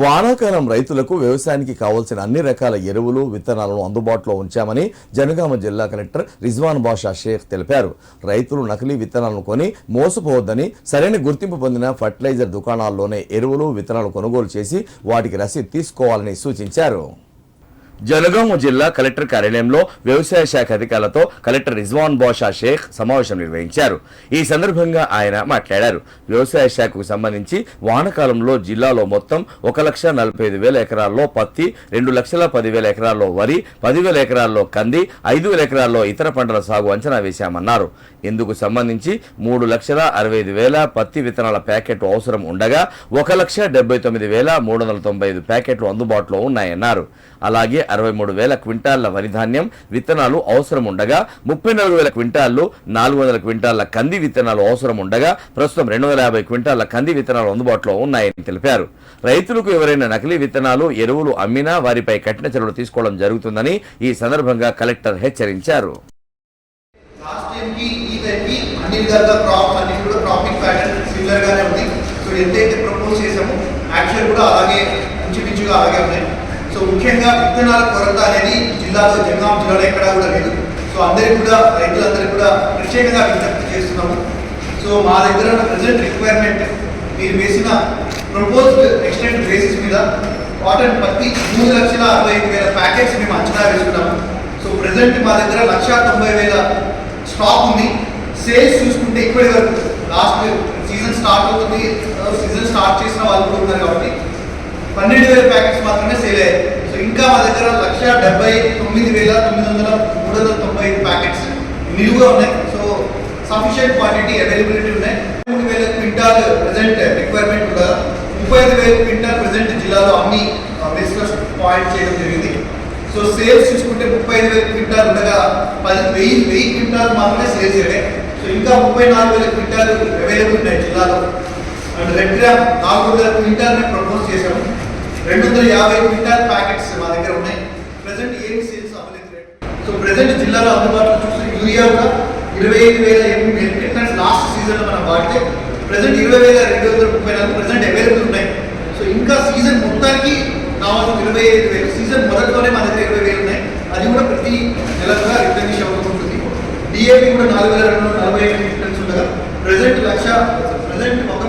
వానాకాలం రైతులకు వ్యవసాయానికి కావాల్సిన అన్ని రకాల ఎరువులు విత్తనాలను అందుబాటులో ఉంచామని జనగామ జిల్లా కలెక్టర్ రిజ్వాన్ బాషా షేక్ తెలిపారు. రైతులు నకిలీ విత్తనాలను కొని మోసపోవద్దని సరైన గుర్తింపు పొందిన ఫర్టిలైజర్ దుకాణాల్లోనే ఎరువులు విత్తనాలు కొనుగోలు చేసి వాటికి రసీదు తీసుకోవాలని సూచించారు. జనగామ జిల్లా కలెక్టర్ కార్యాలయంలో వ్యవసాయ శాఖ అధికారులతో కలెక్టర్ రిజ్వాన్ బాషా షేక్ సమావేశం నిర్వహించారు. ఈ సందర్భంగా ఆయన మాట్లాడారు. వ్యవసాయ శాఖకు సంబంధించి వానకాలంలో జిల్లాలో మొత్తం ఒక లక్ష నలభై ఐదు వేల ఎకరాల్లో పత్తి రెండు లక్షల పదివేల ఎకరాల్లో వరి పదివేల ఎకరాల్లో కంది ఐదు వేల ఎకరాల్లో ఇతర పంటల సాగు అంచనా వేశామన్నారు. ఇందుకు సంబంధించి మూడు లక్షల అరవై ఐదు వేల పత్తి విత్తనాల ప్యాకెట్లు అవసరం ఉండగా ఒక లక్ష డెబ్బై తొమ్మిది వేల మూడు వందల తొంభై ఐదు ప్యాకెట్లు అందుబాటులో ఉన్నాయన్నారు. అలాగే అరవై మూడు వేల క్వింటాళ్ళ వరిధాన్యం విత్తనాలు అవసరం ఉండగా ముప్పై నాలుగు వేల క్వింటాళ్ళు నాలుగు వందల క్వింటాళ్ళ కంది విత్తనాలు అవసరం ఉండగా ప్రస్తుతం రెండు వందల యాభై క్వింటాళ్ళ కంది విత్తనాలు అందుబాటులో ఉన్నాయని తెలిపారు. రైతులకు ఎవరైనా నకిలీ విత్తనాలు ఎరువులు అమ్మినా వారిపై కఠిన చర్యలు తీసుకోవడం జరుగుతుందని ఈ సందర్భంగా కలెక్టర్ హెచ్చరించారు. ఎంతైతే ప్రపోజ్ చేసామో యాక్చువల్ కూడా అలాగే అలాగే ఉన్నాయి. సో ముఖ్యంగా విత్తనాల కొరత అనేది జిల్లాలో జనగాం జిల్లాలో ఎక్కడా కూడా లేదు. సో అందరికి కూడా రైతులందరికీ కూడా ప్రత్యేకంగా విజ్ఞప్తి చేస్తున్నాము. సో మా దగ్గర ఉన్న ప్రజెంట్ రిక్వైర్మెంట్ మీరు వేసిన ప్రపోజ్డ్ ఎక్స్టెంట్ బేసిస్ మీద కాటన్ పత్తి మూడు లక్షల అరవై ఐదు వేల ప్యాకెట్స్ మేము అంచనా వేసుకున్నాము. సో ప్రజెంట్ మా దగ్గర లక్ష తొంభై వేల స్టాక్ ఉంది. సేల్స్ చూసుకుంటే ఇప్పటి వరకు లాస్ట్ సీజన్ స్టార్ట్ అవుతుంది. సీజన్ స్టార్ట్ చేసిన వాళ్ళు ఉన్నారు కాబట్టి పన్నెండు వేల ప్యాకెట్స్ మాత్రమే సేల్ అయ్యాయి. సో ఇంకా మా దగ్గర లక్ష డెబ్బై తొమ్మిది వేల తొమ్మిది వందల మూడు వందల తొంభై ఐదు ప్యాకెట్స్ నిలువుగా ఉన్నాయి. సో సఫిషియంట్ క్వాంటిటీ అవైలబిలిటీ ఉన్నాయి. మూడు వేల క్వింటాల్ ప్రజెంట్ రిక్వైర్మెంట్ కూడా ముప్పై ఐదు వేల క్వింటాల్ ప్రజెంట్ జిల్లాలో అన్ని బిజినెస్ పాయింట్ చేయడం జరిగింది. సో సేల్స్ చూసుకుంటే ముప్పై ఐదు వేల క్వింటాల్ ఉండగా పది వెయ్యి వెయ్యి క్వింటాల్ మాత్రమే సేల్స్ చేయడం సో ఇంకా ముప్పై నాలుగు వేల క్వింటాల్ అవైలబుల్ ఉన్నాయి జిల్లాలో. అండ్ రెడ్ గ్రామ్ నాలుగు వందల క్వింటాల్ని ప్రపోజ్ చేశాము. రెండు వందల యాభై క్వింటాల్ ప్యాకెట్స్ మా దగ్గర ఉన్నాయి. ప్రజెంట్ ఏమి సేల్స్ అవ్వలేదు. సో ప్రజెంట్ జిల్లాలో అందుబాటులో చూస్తే యూరియా కూడా ఇరవై ఐదు వేల ఎనిమిది మెట్రిక్ టన్స్ లాస్ట్ సీజన్లో మనం వాడితే ప్రజెంట్ ఇరవై వేల రెండు వందల ముప్పై నాలుగు ప్రజెంట్ అవైలబుల్ ఉన్నాయి. సో ఇంకా సీజన్ మొత్తానికి కావాల్సిన ఇరవై ఐదు వేలు. సీజన్ మొదట్లోనే మన దగ్గర ఇరవై వేలు ఉన్నాయి. అది కూడా ప్రతి నెల కూడా రిప్లెనిష్ అవుతుంటుంది డిఏపి కూడా నాలుగు వేల రెండు వందల నలభై ఐదు టన్స్ ఉండగా ప్రజెంట్ లక్ష ప్రజెంట్ ఒక